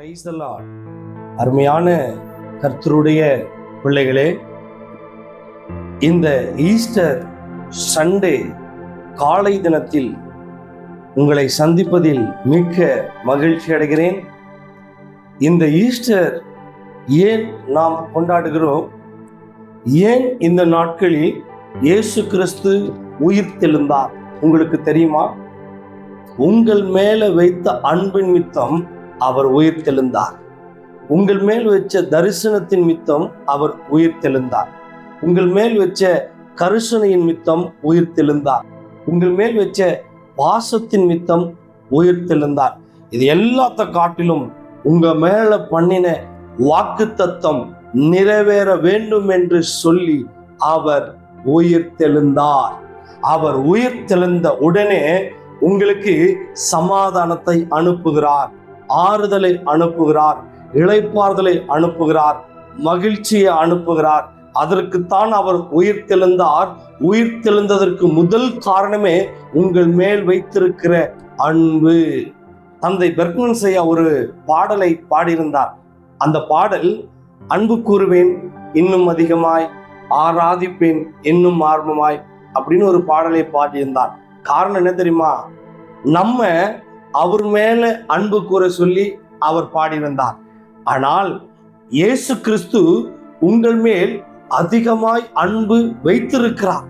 Praise அருமையான கர்த்தருடைய பிள்ளைகளே இந்த ஈஸ்டர் சண்டே காலை தினத்தில் உங்களை சந்திப்பதில் மிக்க மகிழ்ச்சி அடைகிறேன். இந்த ஈஸ்டர் ஏன் நாம் கொண்டாடுகிறோம்? ஏன் இந்த நாட்களில் இயேசு கிறிஸ்து உயிர் தெழுந்தார்? உங்களுக்கு தெரியுமா? உங்கள் மேல வைத்த அன்பின் மித்தம் அவர் உயிர் தெழுந்தார். உங்கள் மேல் வச்ச தரிசனத்தின் மித்தம் அவர் உயிர் தெழுந்தார். உங்கள் மேல் வச்ச கருசனையின் மித்தம் உயிர் தெழுந்தார். உங்கள் மேல் வச்ச பாசத்தின் மித்தம் உயிர் தெழுந்தார். இது எல்லாத்த காட்டிலும் உங்க மேல பண்ணின வாக்கு தத்தம் நிறைவேற வேண்டும் என்று சொல்லி அவர் உயிர் தெழுந்தார். அவர் உயிர் தெழுந்த உடனே உங்களுக்கு சமாதானத்தை அனுப்புகிறார். ஆறுதலை அனுப்புகிறார் இளைப்பாறுதலை அனுப்புகிறார் மகிழ்ச்சியை அனுப்புகிறார். அதற்குத்தான் அவர் உயிர் தெழுந்தார். உயிர் தெழுந்ததற்கு முதல் காரணமே உங்கள் மேல் வைத்திருக்கிற அன்பு. தந்தை பெர்க்மன் செய்ய ஒரு பாடலை பாடியிருந்தார். அந்த பாடல் அன்பு கூறுவேன் இன்னும் அதிகமாய் ஆராதிப்பேன் இன்னும் ஆர்வமாய் அப்படின்னு ஒரு பாடலை பாடியிருந்தார். காரணம் என்ன தெரியுமா? நம்ம அவர் மேல அன்பு கூற சொல்லி அவர் பாடியிருந்தார். ஆனால் இயேசு கிறிஸ்து உங்கள் மேல் அதிகமாய் அன்பு வைத்திருக்கிறார்.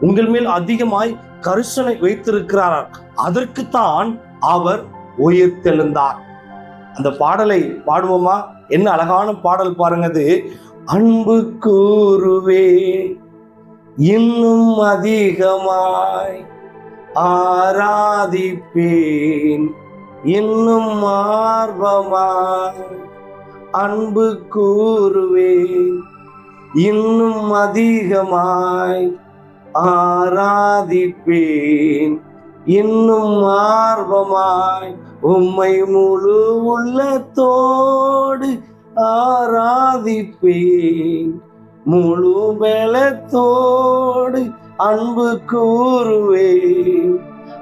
உங்கள் மேல் அதிகமாய் கரிசனை வைத்திருக்கிறார். அதற்குத்தான் அவர் உயிர் தெழுந்தார் அந்த பாடலை பாடுவோமா? என்ன அழகான பாடல் பாருங்க அது அன்பு கூறுவே இன்னும் அதிகமாய் ஆராதிப்பேன். இன்னும் ஆர்வமாய் அன்பு கூறுவேன். இன்னும் அதிகமாய் ஆராதிப்பேன். இன்னும் ஆர்வமாய் உம்மை முழு உள்ளத்தோடு ஆராதிப்பேன். முழு பலத்தோடு அன்பு கூறுவேன்.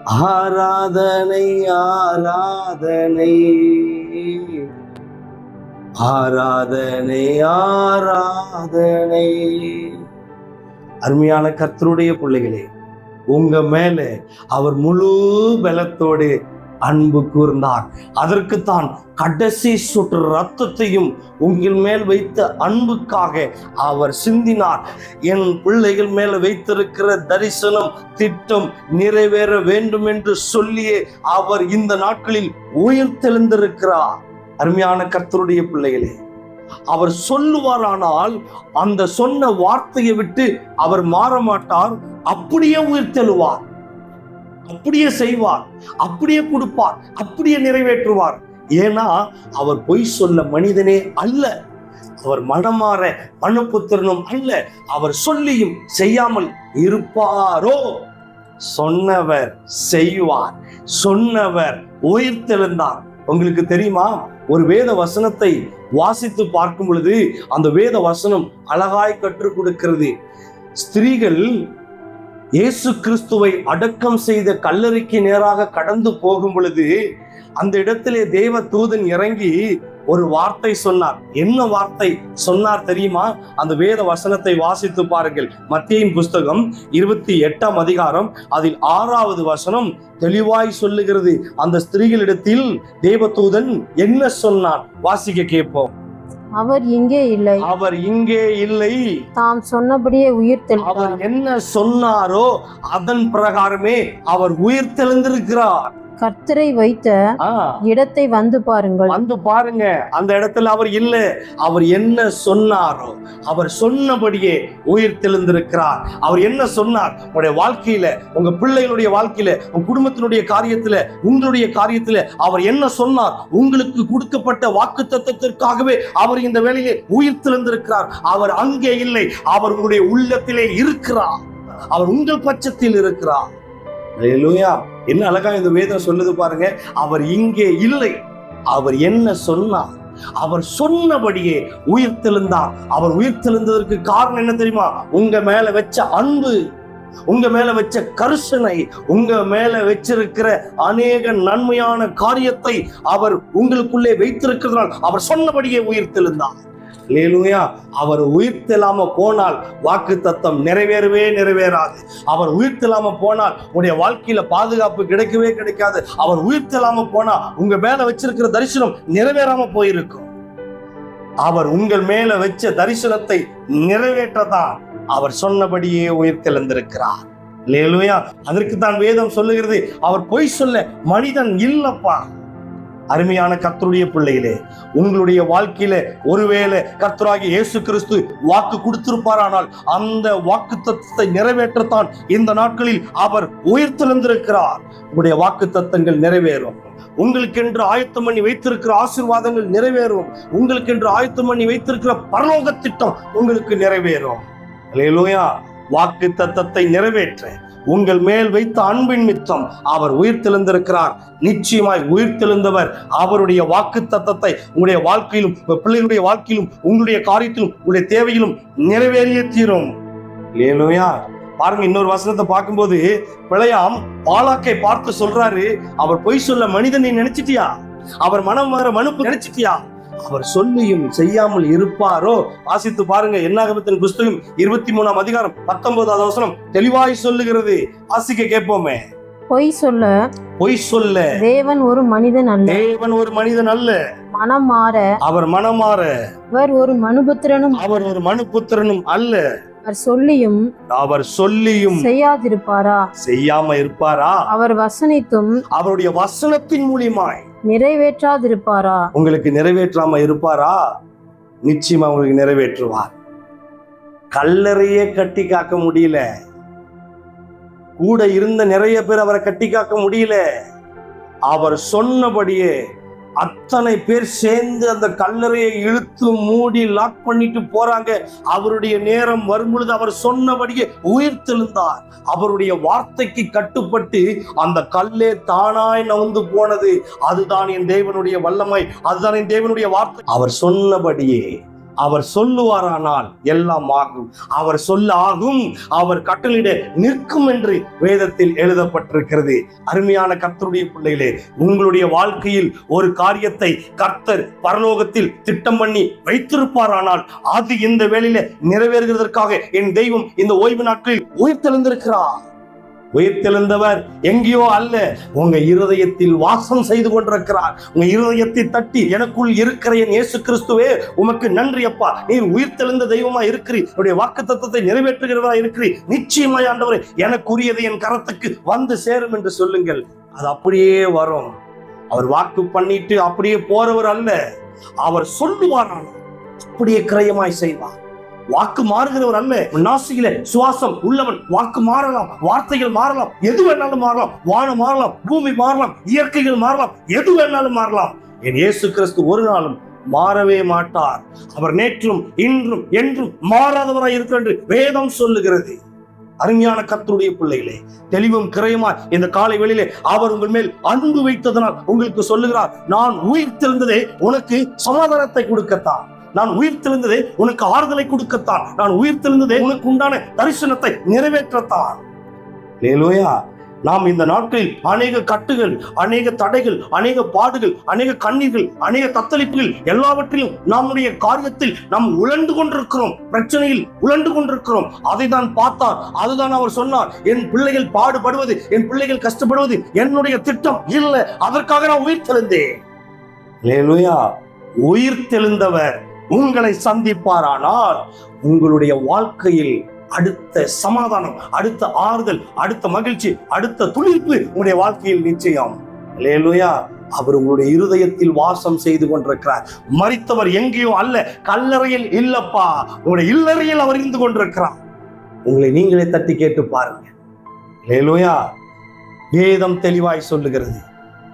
ஆராதனை ஆராதனை. ஆராதனை ஆராதனை. அருமையான கர்த்தருடைய பிள்ளைகளே உங்க மேல அவர் முழு பலத்தோடு அன்பு கூர்ந்தார். அதற்குத்தான் கடைசி சுற்று ரத்தத்தையும் உங்கள் மேல் வைத்த அன்புக்காக அவர் சிந்தினார். என் பிள்ளைகள் மேல வைத்திருக்கிற தரிசனம் திட்டம் நிறைவேற வேண்டும் என்று சொல்லியே அவர் இந்த நாட்களில் உயிர் தெளிந்திருக்கிறார் அருமையான கர்த்தருடைய பிள்ளைகளே அவர் சொல்லுவாரானால் அந்த சொன்ன வார்த்தையை விட்டு அவர் மாற மாட்டார் அப்படியே உயிர் தெழுவார் அப்படியே செய்வார் அப்படியே கொடுப்பார் அப்படியே நிறைவேற்றுவார். ஏன்னா அவர் பொய் சொல்ல மனிதனே அல்ல. அவர் மனமாற மனுப்புத்திரனும் அல்ல. அவர் சொல்லியும் செய்யாமல் இருப்பாரோ? சொன்னவர் செய்வார். சொன்னவர் உயிர்த்தெழுந்தார். உங்களுக்கு தெரியுமா? ஒரு வேத வசனத்தை வாசித்து பார்க்கும் பொழுது அந்த வேத வசனம் அழகாய் கற்றுக் கொடுக்கிறது. ஸ்திரீகள் இயேசு கிறிஸ்துவை அடக்கம் செய்த கல்லறைக்கு நேராக கடந்து போகும் பொழுது அந்த இடத்திலே தேவ தூதன் இறங்கி ஒரு வார்த்தை சொன்னார். என்ன வார்த்தை சொன்னார் தெரியுமா? அந்த வேத வசனத்தை வாசித்து பாருங்கள். மத்தியின் புஸ்தகம் இருபத்தி எட்டாம் அதிகாரம் அதில் ஆறாவது வசனம் தெளிவாய் சொல்லுகிறது. அந்த ஸ்திரீகளிடத்தில் தேவதூதன் என்ன சொன்னார்? வாசிக்க கேட்போம். அவர் இங்கே இல்லை. அவர் இங்கே இல்லை. தாம் சொன்னபடியே உயிர் அவர் தெளிந்தார் என்ன சொன்னாரோ அதன் பிரகாரமே அவர் உயிர் தெளிந்திருக்கிறார் கர்த்தரை வைத்த ஆ, இடத்தை வந்து பாருங்கள். வந்து பாருங்க. அந்த இடத்துல அவர் இல்ல. அவர் என்ன சொன்னாரோ அவர் சொன்னபடியே உயிர் தெளிந்திருக்கிறார் அவர் என்ன சொன்னார்? உங்களுடைய வாழ்க்கையில உங்க பிள்ளைகளுடைய வாழ்க்கையில உங்க குடும்பத்தினுடைய காரியத்துல உங்களுடைய காரியத்துல அவர் என்ன சொன்னார்? உங்களுக்கு கொடுக்கப்பட்ட வாக்கு தத்துவத்திற்காகவே அவர் இந்த வேலையிலே உயிர் தெளிந்திருக்கிறார் அவர் அங்கே இல்லை. அவர் உங்களுடைய உள்ளத்திலே இருக்கிறார். அவர் உங்கள் பட்சத்தில் இருக்கிறார். என்ன அழகா இந்த வேதம் சொல்லுது பாருங்க அவர் இங்கே இல்லை. அவர் என்ன சொன்னார்? அவர் சொன்னபடியே உயிர் தெழுந்தார் அவர் உயிர் தெழுந்ததற்கு காரணம் என்ன தெரியுமா? உங்க மேல வச்ச அன்பு உங்க மேல வச்ச கருசனை உங்க மேல வச்சிருக்கிற அநேக நன்மையான காரியத்தை அவர் உங்களுக்குள்ளே வைத்திருக்கிறதுனால் அவர் சொன்னபடியே உயிர்த்தெழுந்தார் லேலுயா அவர் உயிர்த்தெல்லாம போனால் வாக்கு தத்தம் நிறைவேறவே நிறைவேறாது. அவர் உயிர்த்தெல்லாம போனால் உடைய வாழ்க்கையில பாதுகாப்பு கிடைக்கவே கிடைக்காது. அவர் உயிர்த்தெல்லாம போனால் உங்க மேல வச்சிருக்கிற தரிசனம் நிறைவேறாம போயிருக்கும். அவர் உங்கள் மேல வச்ச தரிசனத்தை நிறைவேற்றதான் அவர் சொன்னபடியே உயிர்த்தெழுந்திருக்கிறார். லேலுயா அதற்கு தான் வேதம் சொல்லுகிறது. அவர் பொய் சொல்ல மனிதன் இல்லப்பா. அருமையான கர்த்தருடைய பிள்ளைகளே உங்களுடைய வாழ்க்கையில ஒருவேளை கர்த்தராகி இயேசு கிறிஸ்து வாக்கு கொடுத்திருப்பாரானால் அந்த வாக்கு தத்துவத்தை நிறைவேற்றத்தான் இந்த நாட்களில் அவர் உயிர்த்தெழுந்திருக்கிறார். உங்களுடைய வாக்கு தத்தங்கள் நிறைவேறும். உங்களுக்கென்று ஆயத்தம் பண்ணி வைத்திருக்கிற ஆசீர்வாதங்கள் நிறைவேறும். உங்களுக்கென்று ஆயத்தம் பண்ணி வைத்திருக்கிற பரலோக திட்டம் உங்களுக்கு நிறைவேறும். வாக்கு தத்தத்தை நிறைவேற்ற உங்கள் மேல் வைத்த அன்பின் மித்தம் அவர் உயிர்த்தெழுந்திருக்கிறார் நிச்சயமாய் உயிர்த்தெழுந்தவர் அவருடைய வாக்கு தத்தத்தை உங்களுடைய வாழ்க்கையிலும் உங்கள் பிள்ளைகளுடைய வாழ்க்கையிலும் உங்களுடைய காரியத்திலும் உங்களுடைய தேவையிலும் நிறைவேறிய தீரும். லேலுயா பாருங்க இன்னொரு வசனத்தை பார்க்கும்போது பிழையாம் பாலாக்கை பார்த்து சொல்றாரு அவர் பொய் சொல்ல மனிதனை நினைச்சிட்டியா? அவர் மனம் வர மனுப்பு நினைச்சிட்டியா? அவர் சொல்லியும் செய்யாமல் இருப்பாரோ? வாசித்து பாருங்க. என்னாகமத்தின் புஸ்தகம் இருபத்தி மூணாம் அதிகாரம் பத்தொன்பதாவது வசனம். தெளிவாய் சொல்லுகிறது. வாசிக்க கேட்போமே. பொய் சொல்ல பொய் சொல்ல. தேவன் ஒரு மனிதன் அல்ல. தேவன் ஒரு மனிதன் அல்ல. மனம் மாற. அவர் மனமாற அவர் ஒரு மனுபுத்திரனும் அவர் ஒரு மனுபுத்திரனும் அல்ல. அவர் சொல்லியும் அவர் சொல்லியும் செய்யாதிருப்பாரா? செய்யாம இருப்பாரா? அவர் வசனித்தும் அவருடைய வசனத்தின் மூலியமாய். நிறைவேற்றாதிருப்பாரா? உங்களுக்கு நிறைவேற்றாம இருப்பாரா? நிச்சயமா உங்களுக்கு நிறைவேற்றுவார். கல்லறையே கட்டி காக்க முடியல. கூட இருந்த நிறைய பேர் அவரை கட்டி காக்க முடியல. அவர் சொன்னபடியே அத்தனை பேர் சேர்ந்து அந்த கல்லறையை இழுத்து மூடி லாக் பண்ணிட்டு போறாங்க. அவருடைய நேரம் வரும் பொழுது அவர் சொன்னபடியே உயிர்த்தெழுந்தார் அவருடைய வார்த்தைக்கு கட்டுப்பட்டு அந்த கல்லே தானாய் நவுந்து போனது. அதுதான் என் தேவனுடைய வல்லமை. அதுதான் என் தேவனுடைய வார்த்தை. அவர் சொன்னபடியே அவர் சொல்லுவாரானால் எல்லாம் ஆகும். அவர் சொல்ல ஆகும் அவர் கட்டளிட நிற்கும் என்று வேதத்தில் எழுதப்பட்டிருக்கிறது. அருமையான கர்த்தருடைய பிள்ளைகளே உங்களுடைய வாழ்க்கையில் ஒரு காரியத்தை கர்த்தர் பரலோகத்தில் திட்டம் பண்ணி வைத்திருப்பாரானால் அது இந்த வேலையில நிறைவேறுகிறதற்காக என் தெய்வம் இந்த ஓய்வு நாட்களில் உயிர்த்தெழுந்திருக்கிறார். உயிர்த்தெழுந்தவர் எங்கேயோ அல்ல. உங்க இருதயத்தில் வாசம் செய்து கொண்டிருக்கிறார். உங்க இருதயத்தை தட்டி எனக்குள் இருக்கிற என் இயேசு கிறிஸ்துவே உமக்கு நன்றி அப்பா. நீர் உயிர்த்தெழுந்த தெய்வமா இருக்கிறீ உடைய வாக்கு தத்துவத்தை நிறைவேற்றுகிறதா இருக்கிறீ நிச்சயமாய் ஆண்டவரே எனக்குரியது என் கரத்துக்கு வந்து சேரும் என்று சொல்லுங்கள். அது அப்படியே வரும். அவர் வாக்கு பண்ணிட்டு அப்படியே போறவர் அல்ல. அவர் சொல்லுவார் அப்படியே கிரயமாய் செய்வார் வாக்கு மாறுகிறவர் அல்ல. நாசியில சுவாசம் உள்ளவன். வாக்கு மாறலாம் வார்த்தைகள் மாறலாம் எது வேணாலும் மாறலாம் வானம் மாறலாம் பூமி மாறலாம் இயற்கைகள் மாறலாம் எது வேணாலும் மாறலாம். என் இயேசு கிறிஸ்து ஒரு நாளும் மாறவே மாட்டார். அவர் நேற்றும் இன்றும் என்றும் மாறாதவராய் இருக்கிறார் என்று வேதம் சொல்லுகிறது. அருமையான கத்தருடைய பிள்ளைகளே தெளிவும் கிரையுமா இந்த காலை வெளியிலே அவர் உங்கள் மேல் அன்பு வைத்ததனால் உங்களுக்கு சொல்லுகிறார் நான் உயிர் தெரிந்ததே உனக்கு சமாதானத்தை கொடுக்கத்தான். நான் உயிர் தெளிந்ததே உனக்கு ஆறுதலை கொடுக்கத்தான். நான் உயிர் தெளிந்ததே உனக்கு உண்டான தரிசனத்தை நிறைவேற்றத்தான். லேலோயா நாம் இந்த நாட்களில் அநேக கட்டுகள் அநேக தடைகள் அநேக பாடுகள் அநேக கண்ணீர்கள் அநேக தத்தளிப்புகள் எல்லாவற்றிலும் நம்முடைய காரியத்தில் நாம் உழண்டு கொண்டிருக்கிறோம். பிரச்சனையில் உழண்டு கொண்டிருக்கிறோம். அதை தான் பார்த்தார். அதுதான் அவர் சொன்னார். என் பிள்ளைகள் பாடுபடுவது என் பிள்ளைகள் கஷ்டப்படுவது என்னுடைய திட்டம் இல்லை. அதற்காக நான் உயிர் தெழுந்தேன். உயிர் தெழுந்தவர் உங்களை சந்திப்பாரானால் உங்களுடைய வாழ்க்கையில் அடுத்த சமாதானம் அடுத்த ஆறுதல் அடுத்த மகிழ்ச்சி அடுத்த துளிர்ப்பு உங்களுடைய வாழ்க்கையில் நிச்சயம். லேலுயா அவர் உங்களுடைய இருதயத்தில் வாசம் செய்து கொண்டிருக்கிறார். மறித்தவர் எங்கேயோ அல்ல கல்லறையில் இல்லப்பா. உங்களுடைய இல்லறையில் அவர் இருந்து கொண்டிருக்கிறார். உங்களை நீங்களே தட்டி கேட்டு பாருங்க. லேலுயா வேதம் தெளிவாய் சொல்லுகிறது.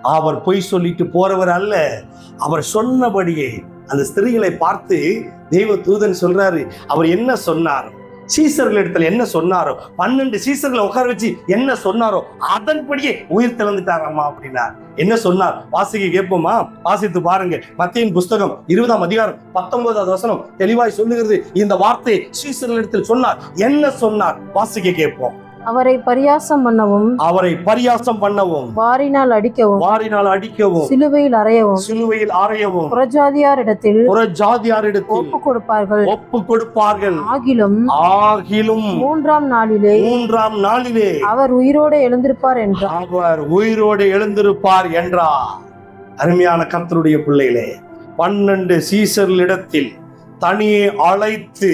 அவர் பொய் சொல்லிட்டு போறவர் அல்ல. அவர் சொன்னபடியே அந்த ஸ்திரீகளை பார்த்து தெய்வ தூதன் சொல்றாரு அவர் என்ன சொன்னார் சீசர்கள் இடத்துல என்ன சொன்னாரோ பன்னெண்டு சீசர்களை உட்கார வச்சு என்ன சொன்னாரோ அதன்படியே உயிர் திறந்துட்டாராமா அப்படின்னார். என்ன சொன்னார்? வாசிக்க கேட்போமா? வாசித்து பாருங்க. மத்தியின் புஸ்தகம் இருபதாம் அதிகாரம் பத்தொன்பதாவது வசனம் தெளிவாய் சொல்லுகிறது. இந்த வார்த்தையை சீசர்கள் இடத்தில் சொன்னார். என்ன சொன்னார்? வாசிக்க கேட்போம். அவரை பரியாசம் பண்ணவும் அவரை பரியாசம் பண்ணவும் வாரினால் அடிக்கவும் வாரினால் அடிக்கவும் சிலுவையில் அறையவும் சிலுவையில் அறையவும் புறஜாதியாரிடத்தில் புற ஜாதியாரிடத்தில் ஒப்பு கொடுப்பார்கள் ஒப்பு கொடுப்பார்கள் ஆகிலும் ஆகிலும் மூன்றாம் நாளிலே மூன்றாம் நாளிலே அவர் உயிரோடு எழுந்திருப்பார் என்றார். அவர் உயிரோடு எழுந்திருப்பார் என்றார். அருமையான கர்த்தருடைய பிள்ளைகளே பன்னெண்டு சீசர்களிடத்தில் தனியே அழைத்து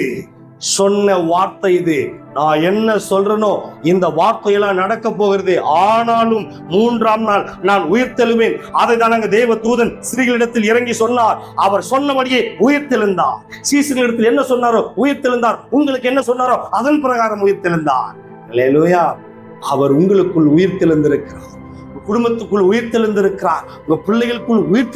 சொன்ன வார்த்தை இது. நான் என்ன சொல்றேனோ இந்த வார்த்தையெல்லாம் நடக்க போகிறது. ஆனாலும் மூன்றாம் நாள் நான் உயிர் தெழுவேன். அதை தான் அங்க தேவ தூதன் ஸ்ரீகளிடத்தில் இறங்கி சொன்னார். அவர் சொன்னபடியே உயிர் தெழுந்தார். சீசர்களிடத்தில் என்ன சொன்னாரோ உயிர் தெழுந்தார். உங்களுக்கு என்ன சொன்னாரோ அதன் பிரகாரம் உயிர் தெழுந்தார். அவர் உங்களுக்குள் உயிர் தெழுந்திருக்கிறார். குடும்பத்துக்குள் உயிர் தெழுந்திருக்கிறார் உங்க பிள்ளைகளுக்குள் உயிர்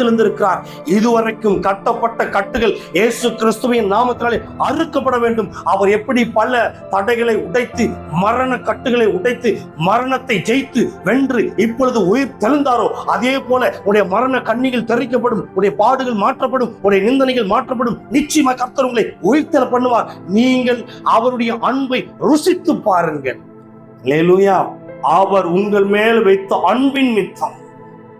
இதுவரைக்கும் கட்டப்பட்ட கட்டுகள் இயேசு கிறிஸ்துவின் நாமத்தினாலே அறுக்கப்பட வேண்டும். அவர் எப்படி பல தடைகளை உடைத்து மரண கட்டுகளை உடைத்து மரணத்தை ஜெயித்து வென்று இப்பொழுது உயிர் தெழுந்தாரோ அதே போல உடைய மரண கண்ணிகள் தெரிவிக்கப்படும் உடைய பாடுகள் மாற்றப்படும் உடைய நிந்தனைகள் மாற்றப்படும். நிச்சயமாக கர்த்தர் உங்களை உயிர்த்தெழ பண்ணுவார். நீங்கள் அவருடைய அன்பை ருசித்து பாருங்கள். லேலுயா அவர் உங்கள் மேல் வைத்த அன்பின் மித்தம்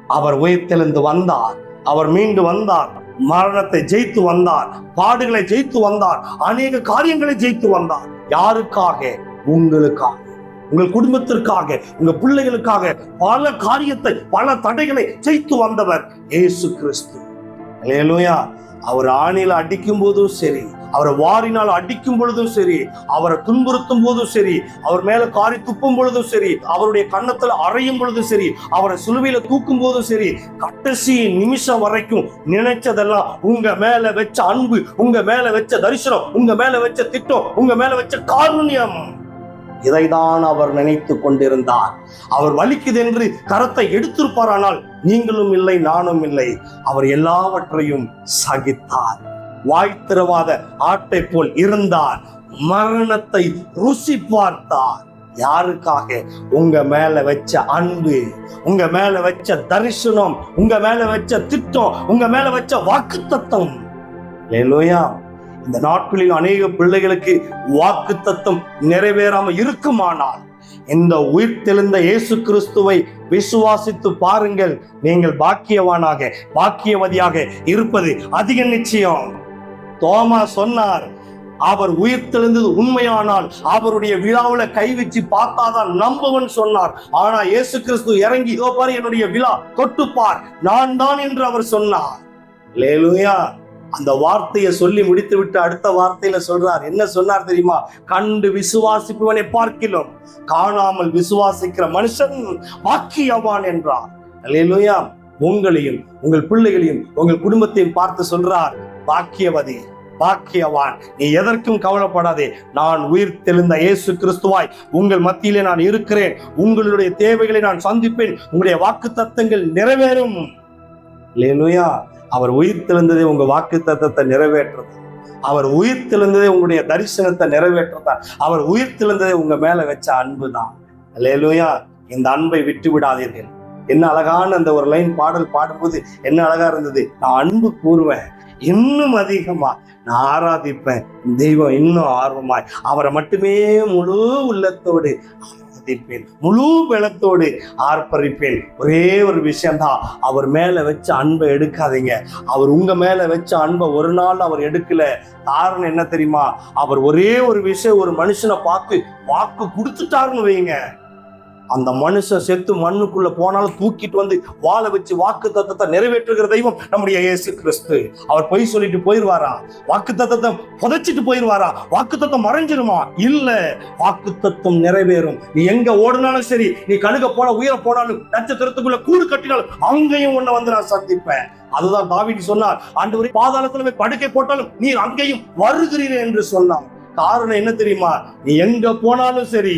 அவர் உயிர்த்தெழுந்து வந்தார். அவர் மீண்டு வந்தார். மரணத்தை ஜெயித்து வந்தார். பாடுகளை ஜெயித்து வந்தார். அநேக காரியங்களை ஜெயித்து வந்தார். யாருக்காக? உங்களுக்காக. உங்கள் குடும்பத்திற்காக உங்க பிள்ளைகளுக்காக பல காரியத்தை பல தடைகளை ஜெயித்து வந்தவர் இயேசு கிறிஸ்து. அவர் ஆணையில் அடிக்கும் போதும் சரி அவரை வாரினால் அடிக்கும் பொழுதும் சரி அவரை துன்புறுத்தும் போதும் சரி அவர் மேல காரி துப்பும் பொழுதும் சரி அவருடைய கன்னத்துல அறையும் பொழுதும் சரி அவரை சிலுவையில தூக்கும் போதும் சரி கடைசி நிமிஷம் வரைக்கும் நினைச்சதெல்லாம் உங்க மேல வச்ச அன்பு உங்க மேல வச்ச தரிசனம் உங்க மேல வச்ச திட்டம் உங்க மேல வச்ச காருண்யம். இதைதான் அவர் நினைத்து கொண்டிருந்தார். அவர் வலிக்குது என்று கரத்தை எடுத்திருப்பாரானால் நீங்களும் இல்லை நானும் இல்லை. அவர் எல்லாவற்றையும் சகித்தார். வாழ்த்திரவாத ஆட்டை போல் இருந்தார். மரணத்தை ருசி பார்த்தார். யாருக்காக? உங்க மேல வச்ச அன்பு உங்க மேல வச்ச தரிசனம் உங்க மேல வச்ச திட்டம் உங்க மேல வச்ச வாக்கு தத்தம் இந்த நாட்களில் அநேக பிள்ளைகளுக்கு வாக்கு தத்தம் நிறைவேறாம இருக்குமானால் இந்த உயிர்த்தெழுந்த இயேசு கிறிஸ்துவை விசுவாசித்து பாருங்கள். நீங்கள் பாக்கியவானாக பாக்கியவதியாக இருப்பது அதிக நிச்சயம். தோமா சொன்னார். அவர் உயிர்த்தெழுந்தது உண்மையானால் அவருடைய விழாவில் கை வச்சு பார்த்தாதான் நம்பவன் சொன்னார். ஆனா இயேசு கிறிஸ்து இறங்கி இதோ பாரு என்னுடைய விழா தொட்டுப்பார் நான் தான் என்று அவர் சொன்னார். லேலுயா அந்த வார்த்தையை சொல்லி முடித்து விட்டு அடுத்த வார்த்தையில சொல்றார். என்ன சொன்னார் தெரியுமா? கண்டு விசுவாசிப்பவனை பார்க்கிலும் காணாமல் விசுவாசிக்கிற மனுஷன் பாக்கியவான் என்றார். லேலுயா உங்களையும் உங்கள் பிள்ளைகளையும் உங்கள் குடும்பத்தையும் பார்த்து சொல்றார். பாக்கியவதி. பாக்கியவான். நீ எதற்கும் கவலைப்படாதே. நான் உயிர் தெளிந்த இயேசு கிறிஸ்துவாய். உங்கள் மத்தியிலே நான் இருக்கிறேன். உங்களுடைய தேவைகளை நான் சந்திப்பேன். உங்களுடைய வாக்கு தத்தங்கள் நிறைவேறும். லேலுயா அவர் உயிர் தெளிந்ததே உங்க வாக்கு தத்தத்தை நிறைவேற்றுறது அவர் உயிர் தெளிந்ததே உங்களுடைய தரிசனத்தை நிறைவேற்றதான் அவர் உயிர் தெளிந்ததே உங்க மேல வச்ச அன்பு தான் லேலுயா இந்த அன்பை விட்டு விடாதீர்கள். என்ன அழகான அந்த ஒரு லைன் பாடல் பாடும்போது என்ன அழகா இருந்தது? நான் அன்பு கூறுவேன். இன்னும் அதிகமா. நான் ஆராதிப்பேன். தெய்வம் இன்னும் ஆர்வமாய். அவரை மட்டுமே முழு உள்ளத்தோடு ஆராதிப்பேன். முழு பலத்தோடு ஆர்ப்பரிப்பேன். ஒரே ஒரு விஷயம்தான். அவர் மேல வச்ச அன்பை எடுக்காதீங்க. அவர் உங்க மேல வச்ச அன்பை ஒரு நாள் அவர் எடுக்கல. காரணம் என்ன தெரியுமா? அவர் ஒரே ஒரு விஷயம் ஒரு மனுஷனை பார்த்து வாக்கு கொடுத்துட்டாருன்னு வைங்க. அந்த மனுஷன் செத்து மண்ணுக்குள்ள போனாலும் தூக்கிட்டு வந்து வாழ வச்சு வாக்கு தத்தத்தை நிறைவேற்றுகிற தெய்வம் நம்முடைய இயேசு கிறிஸ்து. அவர் பொய் சொல்லிட்டு போயிருவாரா? வாக்கு தத்தத்தை புதைச்சிட்டு போயிருவாரா? வாக்கு தத்தம் மறைஞ்சிருமா? இல்ல. வாக்கு தத்தம் நிறைவேறும். நீ எங்க ஓடினாலும் சரி நீ கழுக போல உயர போனாலும் நட்சத்திரத்துக்குள்ள கூடு கட்டினாலும் அங்கேயும் உன்னை வந்து நான் சந்திப்பேன். அதுதான் தாவிடி சொன்னார். ஆண்டவரே பாதாளத்துல போய் படுக்கை போட்டாலும் நீ அங்கேயும் வருகிறீர் என்று சொன்னார் காரணம் என்ன தெரியுமா? நீ எங்க போனாலும் சரி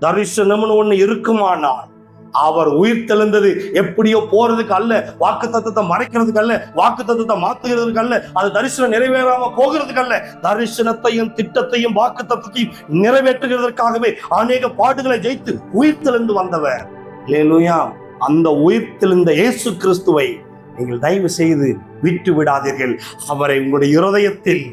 தரிசனம்னு ஒண்ணு இருக்குமானால் அவர் உயிர் தெழுந்தது எப்படியோ போறதுக்கு அல்ல வாக்கு தத்துவத்தை மறைக்கிறதுக்கு அல்ல வாக்கு தத்துவத்தை மாத்துகிறதுக்கு அல்ல அது தரிசனம் நிறைவேறாம போகிறதுக்கு அல்ல. தரிசனத்தையும் திட்டத்தையும் வாக்கு தத்துவத்தையும் நிறைவேற்றுகிறதற்காகவே அநேக பாடுகளை ஜெயித்து உயிர் தெழுந்து வந்தவர். லேலுயா அந்த உயிர் தெழுந்த இயேசு கிறிஸ்துவை நீங்கள் தயவு செய்து விட்டு விடாதீர்கள் அவரை உங்களுடைய இருதயத்தில்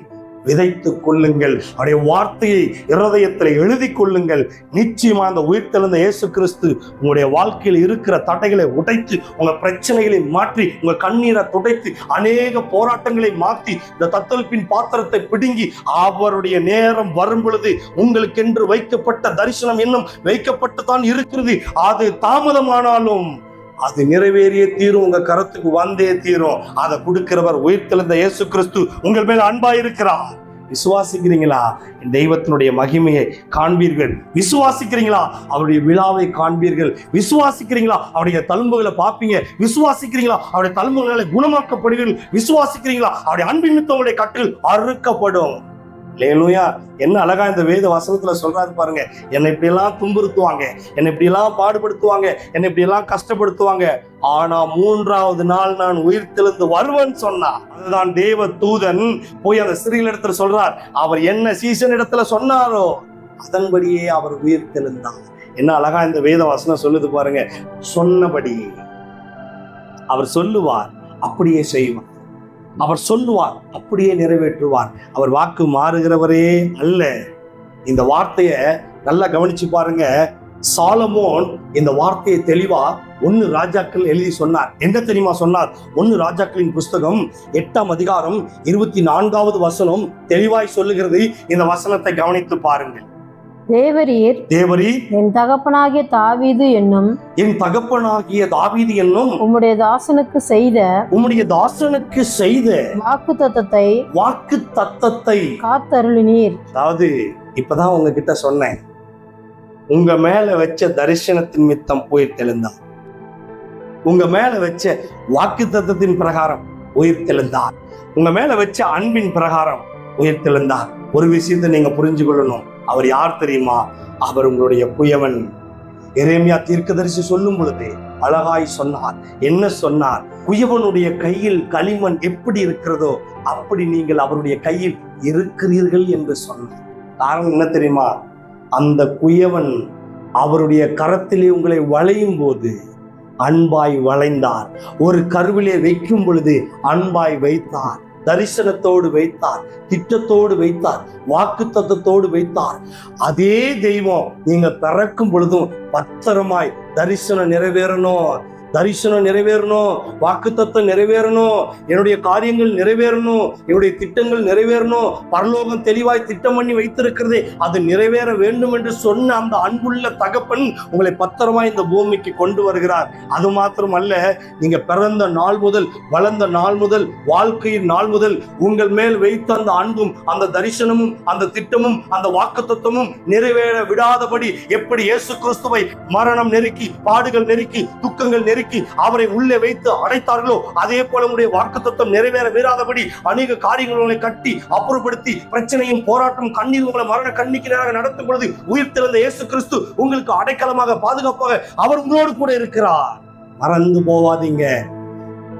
விதைத்துக் கொள்ளுங்கள். அவருடைய வார்த்தையை இருதயத்தில் எழுதி கொள்ளுங்கள். நிச்சயமா அந்த உயிர்த்தெழுந்த இயேசு கிறிஸ்து உங்களுடைய வாழ்க்கையில் இருக்கிற தடைகளை உடைத்து உங்க பிரச்சனைகளை மாற்றி உங்க கண்ணீரை துடைத்து அநேக போராட்டங்களை மாற்றி இந்த தத்தளிப்பின் பாத்திரத்தை பிடுங்கி அவருடைய நேரம் வரும் பொழுது உங்களுக்கென்று வைக்கப்பட்ட தரிசனம் இன்னும் வைக்கப்பட்டு தான் இருக்கிறது. அது தாமதமானாலும் அது நிறைவேறிய தீரும். உங்க கரத்துக்கு வந்தே தீரும். அதை கொடுக்கிறவர் உயிர்த்தெழுந்த இயேசு கிறிஸ்து உங்கள் மேல் அன்பா இருக்கிறார் விசுவாசிக்கிறீங்களா? என் தெய்வத்தினுடைய மகிமையை காண்பீர்கள். விசுவாசிக்கிறீங்களா? அவருடைய விழாவை காண்பீர்கள். விசுவாசிக்கிறீங்களா? அவருடைய தழும்புகளை பார்ப்பீங்க. விசுவாசிக்கிறீங்களா? அவருடைய தழும்புகளை குணமாக்கப்படுவீர்கள். விசுவாசிக்கிறீங்களா? அவருடைய அன்பின் மித்தவங்களுடைய கட்டில் அறுக்கப்படும். லேலுயா என்ன அழகா இந்த வேத வசனத்துல சொல்றாரு பாருங்க. என்னை இப்படி எல்லாம் துன்புறுத்துவாங்க. என்னை இப்படி எல்லாம் பாடுபடுத்துவாங்க. என்னை இப்படி எல்லாம் கஷ்டப்படுத்துவாங்க. ஆனா மூன்றாவது நாள் நான் உயிர் தெளிந்து வருவேன் சொன்னா அதுதான் தேவ தூதன் போய் அந்த சிறிய இடத்துல சொல்றார். அவர் என்ன சீசன் இடத்துல சொன்னாரோ அதன்படியே அவர் உயிர் தெளிந்தார் என்ன அழகா இந்த வேத வசனம் சொல்லுது பாருங்க. சொன்னபடி அவர் சொல்லுவார் அப்படியே செய்வார். அவர் சொல்லுவார் அப்படியே நிறைவேற்றுவார். அவர் வாக்கு மாறுகிறவரே அல்ல. இந்த வார்த்தையை நல்லா கவனிச்சு பாருங்க. சாலமோன் இந்த வார்த்தையை தெளிவா ஒன்னு ராஜாக்கள் எழுதி சொன்னார். என்ன தெரியுமா சொன்னார்? ஒன்னு ராஜாக்களின் புஸ்தகம் எட்டாம் அதிகாரம் இருபத்தி நான்காவது வசனம் தெளிவாய் சொல்லுகிறது. இந்த வசனத்தை கவனித்து பாருங்கள். தேவரீர் தேவரி என் தகப்பனாகிய தாவீது என்னும் என் தகப்பனாகிய தாவீது என்னும் உம்முடைய தாசனுக்கு செய்த உம்முடைய தாசனுக்கு செய்த வாக்கு தத்தத்தை வாக்கு தத்தத்தை காத்தருளினீர். அதாவது இப்பதான் உங்ககிட்ட சொன்னேன். உங்க மேல வச்ச தரிசனத்தின் மித்தம் உயிர் தெளிந்தார் உங்க மேல வச்ச வாக்கு தத்தத்தின் பிரகாரம் உயிர் தெளிந்தார் உங்க மேல வச்ச அன்பின் பிரகாரம் உயிர் தெளிந்தார் ஒரு விஷயத்தை நீங்க புரிஞ்சு கொள்ளணும் அவர் யார் தெரியுமா? அவர் உங்களுடைய குயவன் எரேமியா தீர்க்கதரிசி சொல்லும் பொழுது அழகாய் சொன்னார். என்ன சொன்னார்? குயவனுடைய கையில் களிமண் எப்படி இருக்கிறதோ அப்படி நீங்கள் அவருடைய கையில் இருக்கிறீர்கள் என்று சொன்னார். காரணம் என்ன தெரியுமா? அந்த குயவன் அவருடைய கரத்திலே உங்களை வளையும் போது அன்பாய் வளைந்தார். ஒரு கருவிலே வைக்கும் பொழுது அன்பாய் வைத்தார். தரிசனத்தோடு வைத்தார் திட்டத்தோடு வைத்தார் வாக்கு தத்தத்தோடு வைத்தார். அதே தெய்வம் நீங்க பிறக்கும் பொழுதும் பத்திரமாய் தரிசனம் நிறைவேறணும். தரிசனம் நிறைவேறணும் வாக்குத்தத்தம் நிறைவேறணும் என்னுடைய காரியங்கள் நிறைவேறணும் என்னுடைய திட்டங்கள் நிறைவேறணும் பரலோகம் தெளிவாய் திட்டம் பண்ணி வைத்திருக்கிறதே அது நிறைவேற வேண்டும் என்று சொன்ன அந்த அன்புள்ள தகப்பன் உங்களை பத்திரமாய் இந்த பூமிக்கு கொண்டு வருகிறார். அது மாத்திரம் அல்ல நீங்க பிறந்த நாள் முதல் வளர்ந்த நாள் முதல் வாழ்க்கையின் நாள் முதல் உங்கள் மேல் வைத்த அந்த அன்பும் அந்த தரிசனமும் அந்த திட்டமும் அந்த வாக்குத்தத்தமும் நிறைவேற விடாதபடி எப்படி இயேசு கிறிஸ்துவை மரணம் நெருக்கி பாடுகள் நெருக்கி துக்கங்கள் நெருக்கி அவரை உள்ளே வைத்து அடைத்தார்களோ? அதே போல உடைய வாக்குத்தத்தம் நிறைவேற விடாதபடி அநேக காரியங்களை கட்டி அப்புறப்படுத்தி பிரச்சனையும் போராட்டம் கண்ணீர் உங்களை மரண கண்ணிக்கு நேராக நடத்தும் பொழுது உயிர் திறந்த இயேசு கிறிஸ்து உங்களுக்கு அடைக்கலமாக பாதுகாப்பாக அவர் உங்களோடு கூட இருக்கிறார். மறந்து போவாதீங்க.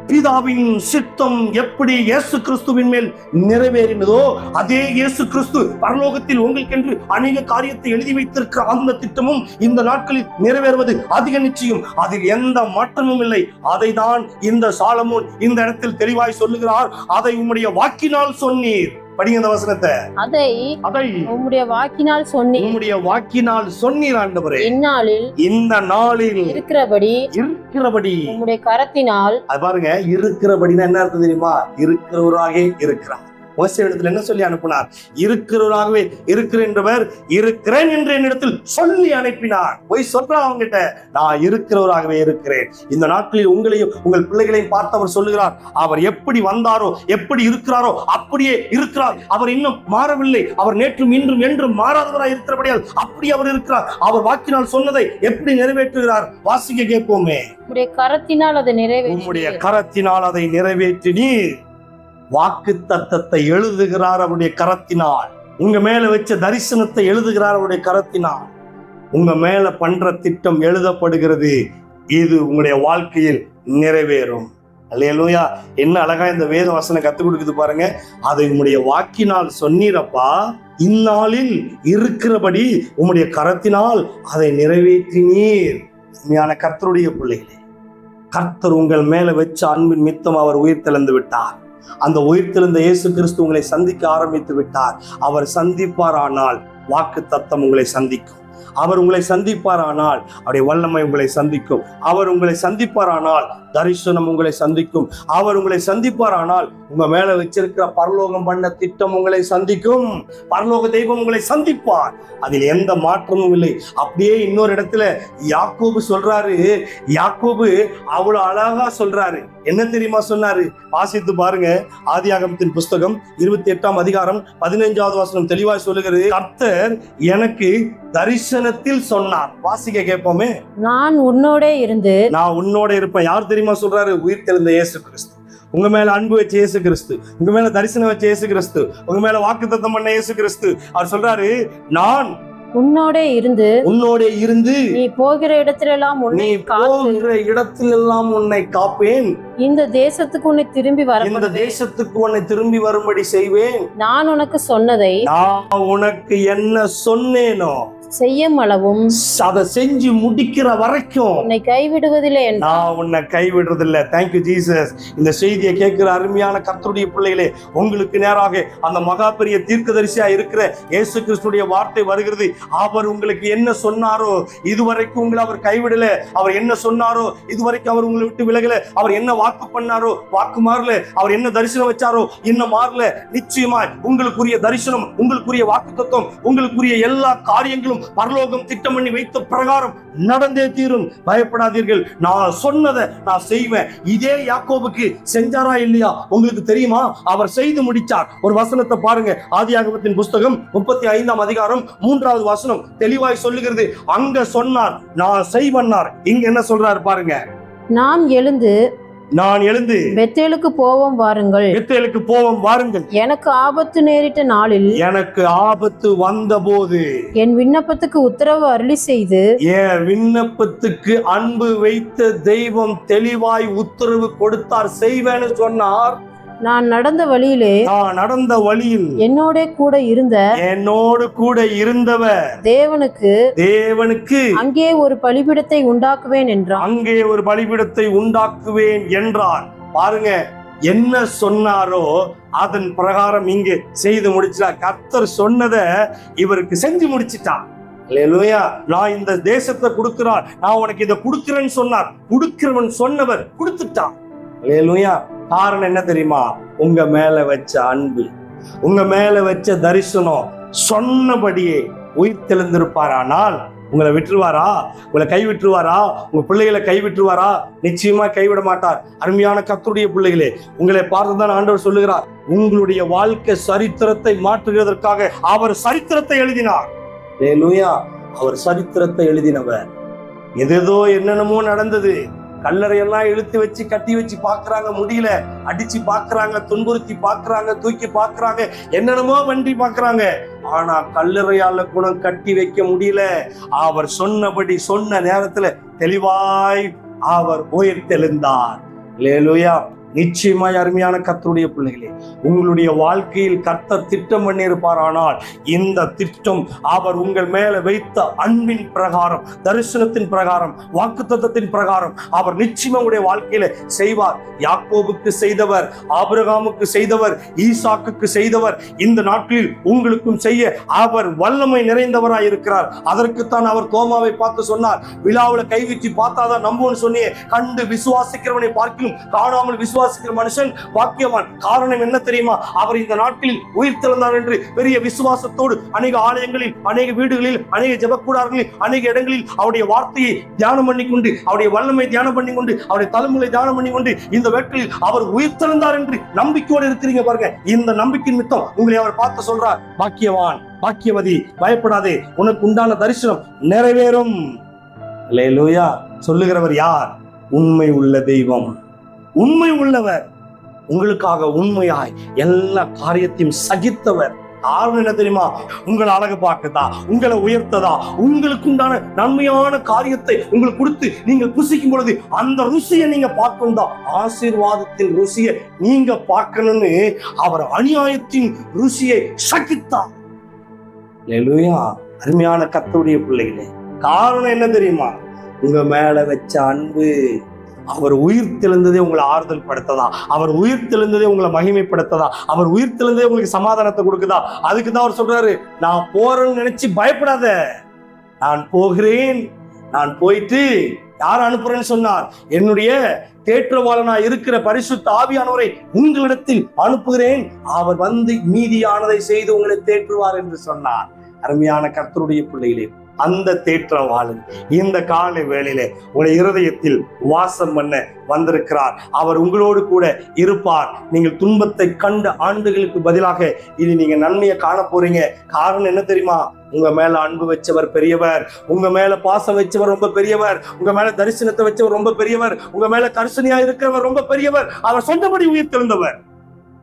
பிதாவின் சித்தம் எப்படி இயேசு கிறிஸ்துவின் மேல் நிறைவேறினதோ அதே இயேசு கிறிஸ்து பரலோகத்தில் உங்களுக்கென்று அநேக காரியத்தை எழுதி வைத்திருக்கிற அந்த திட்டமும் இந்த நாட்களில் நிறைவேறுவது அதிக நிச்சயம். அதில் எந்த மாற்றமும் இல்லை. அதை தான் இந்த சாலமோன் இந்த இடத்தில் தெளிவாய் சொல்லுகிறார். அதை உம்முடைய வாக்கினால் சொன்னீர். படிங்க இந்த வசனத்தை. அதை அதை உம்முடைய வாக்கினால் சொன்னீர். உம்முடைய வாக்கினால் சொன்னீர் ஆண்டவரே. இந்நாளில் இந்த நாளில் இருக்கிறபடி இருக்கிறபடி. உம்முடைய கரத்தினால் அது பாருங்க இருக்கிறபடினா என்ன அர்த்தம் தெரியுமா? இருக்கிறவராக இருக்கிறார். மோசே இடத்துல என்ன சொல்லி அனுப்பினார்? இருக்கிறவராகவே இருக்கிறேன்றவர் இருக்கிறேன் என்ற என்னிடத்தில் சொல்லி அனுப்பினார். போய் சொல்றான் அவங்கிட்ட நான் இருக்கிறவராகவே இருக்கிறேன். இந்த நாட்களில் உங்களையும் உங்கள் பிள்ளைகளையும் பார்த்து அவர் சொல்லுகிறார் அவர் எப்படி வந்தாரோ எப்படி இருக்கிறாரோ அப்படியே இருக்கிறார். அவர் இன்னும் மாறவில்லை. அவர் நேற்றும் இன்றும் என்றும் மாறாதவராய் இருக்கிறபடியால் அப்படி அவர் இருக்கிறார். அவர் வாக்கினால் சொன்னதை எப்படி நிறைவேற்றுகிறார்? வாசிக்க கேட்போமே. உம்முடைய கரத்தினால் அதை உம்முடைய நிறைவேற்றி கரத்தினால் அதை நிறைவேற்றினீர் வாக்கு தத்தத்தை எழுதுகிறார் அவருடைய கரத்தினால். உங்க மேல வச்ச தரிசனத்தை எழுதுகிறார் அவருடைய கரத்தினால். உங்க மேல பண்ற திட்டம் எழுதப்படுகிறது. இது உங்களுடைய வாழ்க்கையில் நிறைவேறும். அல்லேலூயா. என்ன அழகா இந்த வேத வசனம் கத்துக் கொடுக்குது பாருங்க. அதை உங்களுடைய வாக்கினால் சொன்னீரப்பா. இந்நாளில் இருக்கிறபடி உம்முடைய கரத்தினால் அதை நிறைவேற்றினீர். உண்மையான கர்த்தருடைய பிள்ளைகளே. கர்த்தர் உங்கள் மேல வச்ச அன்பின் மித்தம் அவர் உயிர் தெளிந்து விட்டார். அந்த உயிர்த்திருந்த இயேசு கிறிஸ்து உங்களை சந்திக்க ஆரம்பித்து விட்டார். அவர் சந்திப்பார் ஆனால் வாக்கு தத்தம் உங்களை சந்திக்கும். அவர் உங்களை சந்திப்பாரானால் அவருடைய வல்லமை உங்களை சந்திக்கும். அவர் உங்களை சந்திப்பாரானால் தரிசனம் உங்களை சந்திக்கும். அவர் உங்களை சந்திப்பாரானால் உங்க மேல வச்சிருக்கிற பரலோகம் பண்ண திட்டம் உங்களை சந்திக்கும். பரலோக தெய்வம் உங்களை சந்திப்பார். அதில் எந்த மாற்றமும் இல்லை. அப்படியே இன்னொரு இடத்துல யாக்கோபு சொல்றாரு. யாக்கோபு அவ்வளவு அழகா சொல்றாரு. என்ன தெரியுமா சொன்னாரு? வாசித்து பாருங்க. ஆதியாகமத்தின் புஸ்தகம் இருபத்தி எட்டாம் அதிகாரம் பதினைஞ்சாவது வசனம் தெளிவாய் சொல்லுகிறது. கர்த்தர் எனக்கு தரிசனத்தில் சொன்னார். வாசிக்க கேட்போமே? நான் உன்னோடே இருந்து நான் உன்னோட இருப்பேன். யார் தெரியுமா சொல்றாரு? உயிர் தெளிந்த இயேசு கிறிஸ்து. உங்க மேல அன்பு வச்ச இயேசு கிறிஸ்து. உங்க மேல தரிசனம் வச்ச இயேசு கிறிஸ்து. உங்க மேல வாக்குத்தத்தம் பண்ண இயேசு கிறிஸ்து. அவர் சொல்றாரு நான் உன்னோடே இருந்து உன்னோட இருந்து நீ போகிற இடத்திலெல்லாம் உன்னை போகிற இடத்திலெல்லாம் உன்னை காப்பேன். இந்த தேசத்துக்கு உன்னை திரும்பி வர இந்த தேசத்துக்கு உன்னை திரும்பி வரும்படி செய்வேன். நான் உனக்கு சொன்னதை நான் உனக்கு என்ன சொன்னேனோ செய்யும் அளவும் அதை செஞ்சு முடிக்கிற வரைக்கும். உன்னை கைவிடுவதில்லை நான் உன்னை கைவிடுறதில்ல. தேங்க்யூ ஜீசஸ் இந்த செய்தியை கேட்கிற அருமையான கர்த்தருடைய பிள்ளைகளே உங்களுக்கு நேராக அந்த மகா பெரிய தீர்க்கதரிசியா இருக்கிற இயேசு கிறிஸ்துடைய வார்த்தை வருகிறது. அவர் உங்களுக்கு என்ன சொன்னாரோ இதுவரைக்கும் உங்களை அவர் கைவிடல. அவர் என்ன சொன்னாரோ இதுவரைக்கும் அவர் உங்களை விட்டு விலகல. அவர் என்ன வாக்கு பண்ணாரோ வாக்கு மாறல. அவர் என்ன தரிசனம் வச்சாரோ இன்னும் மாறல. நிச்சயமாய் உங்களுக்குரிய தரிசனம் உங்களுக்குரிய வாக்கு தத்துவம் உங்களுக்குரிய எல்லா காரியங்களும் பரலோகம் திட்டம் பண்ணி வைத்த பிரகாரம் நடந்தே தீரும். பயப்படாதீர்கள். நான் சொன்னதை நான் செய்வேன். இதே யாக்கோபுக்கு செஞ்சாரா இல்லையா? உங்களுக்கு தெரியுமா? அவர் செய்து முடிச்சார் ஒரு வசனத்தை பாருங்க. ஆதியாகமத்தின் புஸ்தகம் முப்பத்தி ஐந்தாம் அதிகாரம் மூன்றாவது வசனம் தெளிவாய் சொல்லுகிறது. அங்க சொன்னார் நான் செய்வன்னார். இங்க என்ன சொல்றாரு பாருங்க. நாம் எழுந்து நான் எழுந்து பெத்தேலுக்கு போவோம் வாருங்கள். பெத்தேலுக்கு போவோம் வாருங்கள். எனக்கு ஆபத்து நேரிட்ட நாளில் எனக்கு ஆபத்து வந்தபோது என் விண்ணப்பத்துக்கு உத்தரவு அருளி செய்து என் விண்ணப்பத்துக்கு அன்பு வைத்த தெய்வம் தெளிவாய் உத்தரவு கொடுத்தார். செய்வேன்னு சொன்னார். நான் நடந்த வழியிலே நான் நடந்த வழியில் என்னோட கூட இருந்த என்னோடு கூட இருந்தவர் தேவனுக்கு தேவனுக்கு அங்கே ஒரு பலிபிடத்தை உண்டாக்குவேன் என்றான் அங்கே ஒரு பலிபீடத்தை உண்டாக்குவேன் என்றார். பாருங்க என்ன சொன்னாரோ அதன் பிரகாரம் இங்கே செய்து முடிச்சிட்டார் கர்த்தர் சொன்னதை இவருக்கு செஞ்சு முடிச்சிட்டார் அல்லேலூயா நான் இந்த தேசத்தை கொடுக்கிறார். நான் உனக்கு இதை கொடுக்கிறேன்னு சொன்னார். கொடுக்கிறவன் சொன்னவர் கொடுத்துட்டான். அல்லேலூயா காரணம் என்ன தெரியுமா? உங்க மேல வச்ச அன்பு உங்க மேல வச்ச தரிசனம் சொன்னபடியே உயிர் தெளிந்திருப்பாரானால் உங்களை விட்டுருவாரா? உங்களை கை விட்டுருவாரா உங்க பிள்ளைகளை கை விட்டுருவாரா நிச்சயமா கைவிட மாட்டார். அருமையான கத்துடைய பிள்ளைகளே உங்களை பார்த்துதான் ஆண்டவர் சொல்லுகிறார். உங்களுடைய வாழ்க்கை சரித்திரத்தை மாற்றுகிறதற்காக அவர் சரித்திரத்தை எழுதினார். அவர் சரித்திரத்தை எழுதினவர். எதேதோ என்னென்னமோ நடந்தது. கல்லறையெல்லாம் இழுத்து வச்சு கட்டி வச்சு பாக்குறாங்க முடியல. அடிச்சு பாக்குறாங்க துன்புறுத்தி பாக்குறாங்க தூக்கி பாக்குறாங்க என்னென்னமோ வண்டி பாக்குறாங்க. ஆனா கல்லறையால குணம் கட்டி வைக்க முடியல. அவர் சொன்னபடி சொன்ன நேரத்துல தெளிவாய் அவர் உயிர் தெளிந்தார் லேலுயா நிச்சயமாய் அருமையான கத்தருடைய பிள்ளைகளே உங்களுடைய வாழ்க்கையில் கத்த திட்டம் பண்ணியிருப்பார் ஆனால் இந்த திட்டம் அவர் உங்கள் மேல வைத்த அன்பின் பிரகாரம் தரிசனத்தின் பிரகாரம் வாக்குத்தத்தத்தின் பிரகாரம் அவர் நிச்சயமா உங்களுடைய வாழ்க்கையில செய்வார். யாக்கோபுக்கு செய்தவர் ஆபிரகாமுக்கு செய்தவர் ஈசாக்குக்கு செய்தவர் இந்த நாட்களில் உங்களுக்கும் செய்ய அவர் வல்லமை நிறைந்தவராய் இருக்கிறார். அதற்குத்தான் அவர் தோமாவை பார்த்து சொன்னார் விழாவில் கைவிச்சு பார்த்தாதான் நம்புவோன்னு சொன்னியே கண்டு விசுவாசிக்கிறவனை பார்க்கலும் காணாமல் விசுவாசிக்கிற மனுஷன் பாக்கியவான். காரணம் என்ன தெரியுமா? அவர் இந்த நாட்டில் உயிர் திறந்தார் என்று பெரிய விசுவாசத்தோடு அநேக ஆலயங்களில் அநேக வீடுகளில் அநேக ஜெபக்கூடார்களில் அநேக இடங்களில் அவருடைய வார்த்தையை தியானம் பண்ணிக்கொண்டு அவருடைய வல்லமை தியானம் பண்ணிக்கொண்டு அவருடைய தலைமுறை தியானம் பண்ணிக்கொண்டு இந்த வேட்களில் அவர் உயிர் திறந்தார் என்று நம்பிக்கையோடு இருக்கிறீங்க பாருங்க. இந்த நம்பிக்கை மித்தம் உங்களை அவர் பார்த்து சொல்றார் பாக்கியவான் பாக்கியவதி பயப்படாதே. உனக்கு உண்டான தரிசனம் நிறைவேறும். சொல்லுகிறவர் யார்? உண்மை உள்ள தெய்வம். உண்மை உள்ளவர் உங்களுக்காக உண்மையாய் எல்லா காரியத்தையும் சகித்தவர். காரணம் என்ன தெரியுமா? உங்களை அழகு பார்க்கதா? உங்களை உயர்த்ததா? உங்களுக்கு உண்டான நன்மையான காரியத்தை உங்களுக்கு கொடுத்து நீங்கள் புசிக்கும் பொழுது அந்த ருசியை நீங்க பார்க்கணும் தான் ஆசீர்வாதத்தின் ருசியை நீங்க பார்க்கணும்னு அவர் அநியாயத்தின் ருசியை சகித்தார். லெலுயா அருமையான கத்தோடைய பிள்ளைகளே காரணம் என்ன தெரியுமா? உங்க மேல வச்ச அன்பு. அவர் உயிர் தெழுந்ததே உங்களை ஆறுதல் படுத்ததா? அவர் உயிர் தெழுந்ததே உங்களை மகிமைப்படுத்ததா? அவர் உயிர் தெழுந்ததே உங்களுக்கு சமாதானத்தை கொடுக்குதா? அதுக்கு தான் அவர் சொல்றாரு நான் போறேன்னு நினைச்சு பயப்படாத. நான் போகிறேன். நான் போயிட்டு யார் அனுப்புறேன்னு சொன்னார்? என்னுடைய தேற்றவாளனா இருக்கிற பரிசுத்த ஆவியானவரை உங்களிடத்தில் அனுப்புகிறேன். அவர் வந்து மீதியானதை செய்து உங்களை தேற்றுவார் என்று சொன்னார். அருமையான கர்த்தருடைய பிள்ளைகளே அந்த தேற்றவாளன் இந்த காலை வேளையிலே உங்களை இருதயத்தில் வாசம் பண்ண வந்திருக்கிறார். அவர் உங்களோடு கூட இருப்பார். நீங்கள் துன்பத்தை கண்ட ஆண்டுகளுக்கு பதிலாக இது நீங்க நன்மையை காண போறீங்க. காரணம் என்ன தெரியுமா? உங்க மேல அன்பு வச்சவர் பெரியவர். உங்க மேல பாசம் வச்சவர் ரொம்ப பெரியவர். உங்க மேல தரிசனத்தை வச்சவர் ரொம்ப பெரியவர். உங்க மேல கரிசனையா இருக்கிறவர் ரொம்ப பெரியவர். அவர் சொந்தபடி உயிர் தெழுந்தவர்.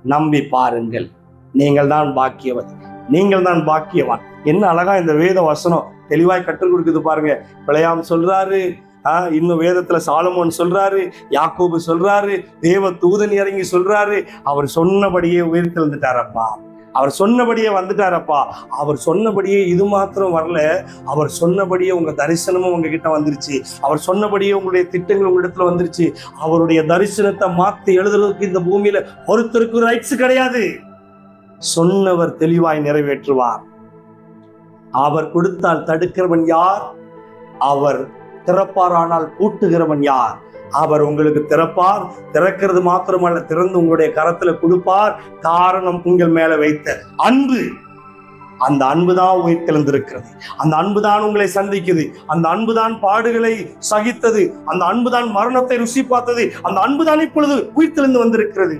நம்பி பாருங்கள். நீங்கள் தான் பாக்கியவன். நீங்கள் தான் பாக்கியவான். என்ன அழகா இந்த வேத வசனம் தெளிவாய் கற்றுக் கொடுக்குது பாருங்க. பிழையாம் சொல்றாரு. ஆஹ் இன்னும் வேதத்துல சாலமோன் சொல்றாரு யாக்கோபு சொல்றாரு தேவ தூதன் இறங்கி சொல்றாரு. அவர் சொன்னபடியே உயிர்த்தெழுந்துட்டாரப்பா அவர் சொன்னபடியே வந்துட்டாரப்பா. அவர் சொன்னபடியே இது மாத்திரம் வரல. அவர் சொன்னபடியே உங்க தரிசனமும் உங்ககிட்ட வந்துருச்சு. அவர் சொன்னபடியே உங்களுடைய திட்டங்கள் உங்களிடத்துல வந்துருச்சு. அவருடைய தரிசனத்தை மாத்தி எழுதுறதுக்கு இந்த பூமியில ஒருத்தருக்கு ரைட்ஸ் கிடையாது. சொன்னவர் தெளிவாய் நிறைவேற்றுவார். அவர் கொடுத்தால் தடுக்கிறவன் யார்? அவர் திறப்பாரானால் பூட்டுகிறவன் யார்? அவர் உங்களுக்கு திறப்பார் திறக்கிறது மாத்திரமல்ல திறந்து உங்களுடைய கரத்துல கொடுப்பார் காரணம் உங்கள் மேல வைத்த அன்பு. அந்த அன்புதான் உயிர்த்தெழுந்திருக்கிறது அந்த அன்புதான் உங்களை சந்திக்குது. அந்த அன்புதான் பாடுகளை சகித்தது. அந்த அன்புதான் மரணத்தை ருசி பார்த்தது. அந்த அன்புதான் இப்பொழுது உயிர்த்தெழுந்து வந்திருக்கிறது.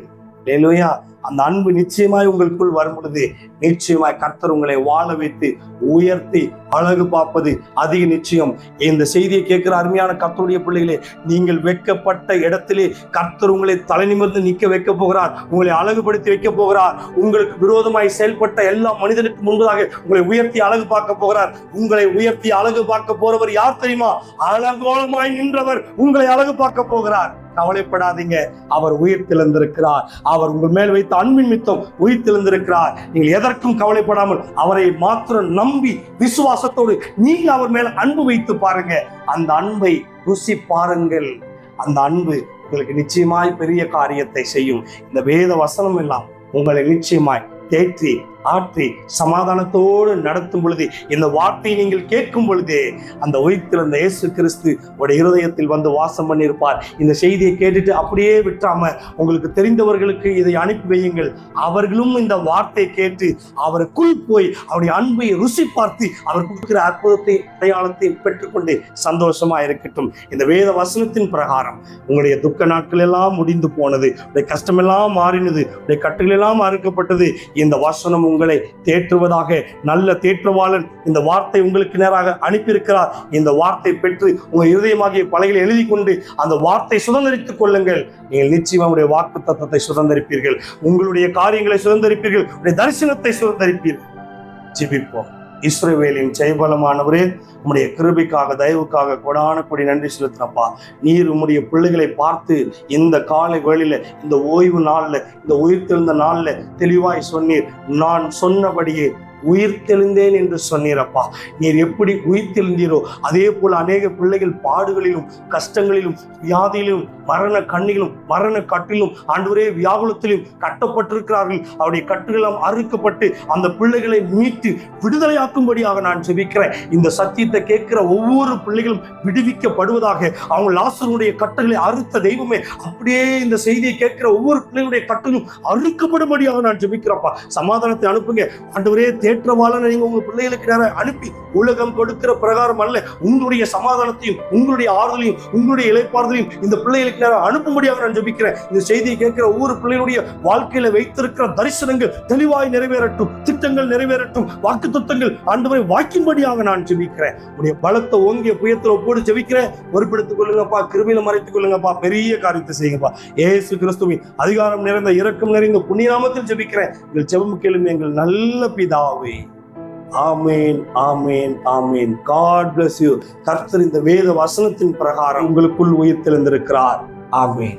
அந்த அன்பு நிச்சயமாய் உங்களுக்குள் வரும் பொழுது நிச்சயமாய் கர்த்தர் உங்களை வாழ வைத்து உயர்த்தி அழகு பார்ப்பது அதிக நிச்சயம். இந்த செய்தியை கேட்கிற அருமையான கர்த்தருடைய பிள்ளைகளே நீங்கள் வெட்கப்பட்ட இடத்திலே கர்த்தர் உங்களை தலை நிமிர்ந்து நிற்க வைக்க போகிறார் உங்களை அழகுபடுத்தி வைக்க போகிறார் உங்களுக்கு விரோதமாய் செயல்பட்ட எல்லா மனிதனுக்கு முன்பதாக உங்களை உயர்த்தி அழகு பார்க்க போகிறார். உங்களை உயர்த்தி அழகு பார்க்க போறவர் யார் தெரியுமா? அழகோலமாய் நின்றவர் உங்களை அழகு பார்க்க போகிறார். கவலைப்படாதீங்க அவர் உயிர் திழந்திருக்கிறார். அவர் உங்கள் மேல் வைத்த அன்பின் மித்தம் உயிர் திழந்திருக்கிறார். நீங்கள் எதற்கும் கவலைப்படாமல் அவரை மாத்திரம் நம்பி விசுவாசத்தோடு நீங்க அவர் மேல அன்பு வைத்து பாருங்க. அந்த அன்பை ருசி பாருங்கள். அந்த அன்பு உங்களுக்கு நிச்சயமாய் பெரிய காரியத்தை செய்யும். இந்த வேத வசனம் எல்லாம் உங்களை நிச்சயமாய் தேற்றி ஆற்றி சமாதானத்தோடு நடத்தும் பொழுது இந்த வார்த்தையை நீங்கள் கேட்கும் பொழுதே அந்த உயிர்த்திருந்த இயேசு கிறிஸ்து உடைய இருதயத்தில் வந்து வாசம் பண்ணியிருப்பார். இந்த செய்தியை கேட்டுட்டு அப்படியே விட்டாம உங்களுக்கு தெரிந்தவர்களுக்கு இதை அனுப்பி வையுங்கள். அவர்களும் இந்த வார்த்தையை கேட்டு அவருக்குள் போய் அவருடைய அன்பை ருசி பார்த்து அவர் கொடுக்கிற அற்புதத்தை அடையாளத்தை பெற்றுக்கொண்டு சந்தோஷமா இருக்கட்டும். இந்த வேத வசனத்தின் பிரகாரம் உங்களுடைய துக்க நாட்கள் எல்லாம் முடிந்து போனது உடைய கஷ்டமெல்லாம் மாறினது உடைய கட்டுகள் எல்லாம் அறுக்கப்பட்டது இந்த வசனம் உங்களை தேற்றுவதாக நல்ல தேற்றுவாளன் இந்த வார்த்தை உங்களுக்கு நேராக அனுப்பியிருக்கிறார். இந்த வார்த்தை பெற்று உங்கள் இருதயமாகிய பலகையில் எழுதி கொண்டு அந்த வார்த்தை சுதந்திரித்துக் கொள்ளுங்கள். நீங்கள் நிச்சயம் உடைய வாக்கு தத்தத்தை சுதந்திரிப்பீர்கள். உங்களுடைய காரியங்களை சுதந்திரிப்பீர்கள். உடைய தரிசனத்தை சுதந்திரிப்பீர்கள். ஜிபிப்போம். இஸ்ரவேலின் ஜெயபலமானவரே உம்முடைய கிருபிக்காக தயவுக்காக கொடான கொடி நன்றி செலுத்தினப்பா. நீர் உம்முடைய பிள்ளைகளை பார்த்து இந்த காலை வேளையில் இந்த ஓய்வு நாள்ல இந்த உயிர் நாளில் நாள்ல தெளிவாய் சொன்னீர். நான் சொன்னபடியே உயிர்த்தெழுந்தேன் என்று சொன்னீரப்பா. நீர் எப்படி உயிர்த்தெழுந்தீரோ அதே போல அநேக பிள்ளைகள் பாடுகளிலும் கஷ்டங்களிலும் வியாதியிலும் மரண கண்ணிலும் மரண கட்டிலும் ஆண்டு வியாகுலத்திலும் கட்டப்பட்டிருக்கிறார்கள். அவருடைய கட்டுகளெல்லாம் அறுக்கப்பட்டு அந்த பிள்ளைகளை மீட்டு விடுதலையாக்கும்படியாக நான் ஜெபிக்கிறேன். இந்த சத்தியத்தை கேட்கிற ஒவ்வொரு பிள்ளைகளும் விடுவிக்கப்படுவதாக அவங்க லாசருடைய கட்டுகளை அறுத்த தெய்வமே அப்படியே இந்த செய்தியை கேட்கிற ஒவ்வொரு பிள்ளைகளுடைய கட்டுகளும் அறுக்கப்படும்படியாக நான் ஜெபிக்கிறப்பா சமாதானத்தை அனுப்புங்க. ஆண்டவரே தேற்றவாளனை நீங்க உங்க பிள்ளைகளுக்கு நேரம் அனுப்பி உலகம் கொடுக்கிற பிரகாரம் அல்ல. உங்களுடைய சமாதானத்தையும் உங்களுடைய ஆறுதலையும் உங்களுடைய இழைப்பாறுதலையும் இந்த பிள்ளைகளுக்கு நேரம் அனுப்பும்படியாக நான் ஜபிக்கிறேன். இந்த செய்தியை கேட்கிற ஒவ்வொரு பிள்ளைகளுடைய வாழ்க்கையில வைத்திருக்கிற தரிசனங்கள் தெளிவாய் நிறைவேறட்டும் திட்டங்கள் நிறைவேறட்டும் வாக்கு தத்துவங்கள் ஆண்டவரை வாக்கின்படியாக நான் ஜெபிக்கிறேன். உடைய பலத்தை ஓங்கிய புயத்துல போட்டு ஜபிக்கிறேன். பொறுப்பெடுத்துக் கொள்ளுங்கப்பா கிருமியில மறைத்துக் கொள்ளுங்கப்பா பெரிய காரியத்தை செய்யுங்கப்பா. ஏசு கிறிஸ்துவின் அதிகாரம் நிறைந்த இரக்கம் நிறைந்த புண்ணியநாமத்தில் ஜபிக்கிறேன். எங்கள் செவம் கேளுங்க எங்கள் நல்ல பிதா. பிதாவே amen amen amen. God bless you கர்த்தர் இந்த வேத வசனத்தின் பிரகாரம் உங்களுக்குள் உயிர் தெளிந்திருக்கிறார் ஆமேன்.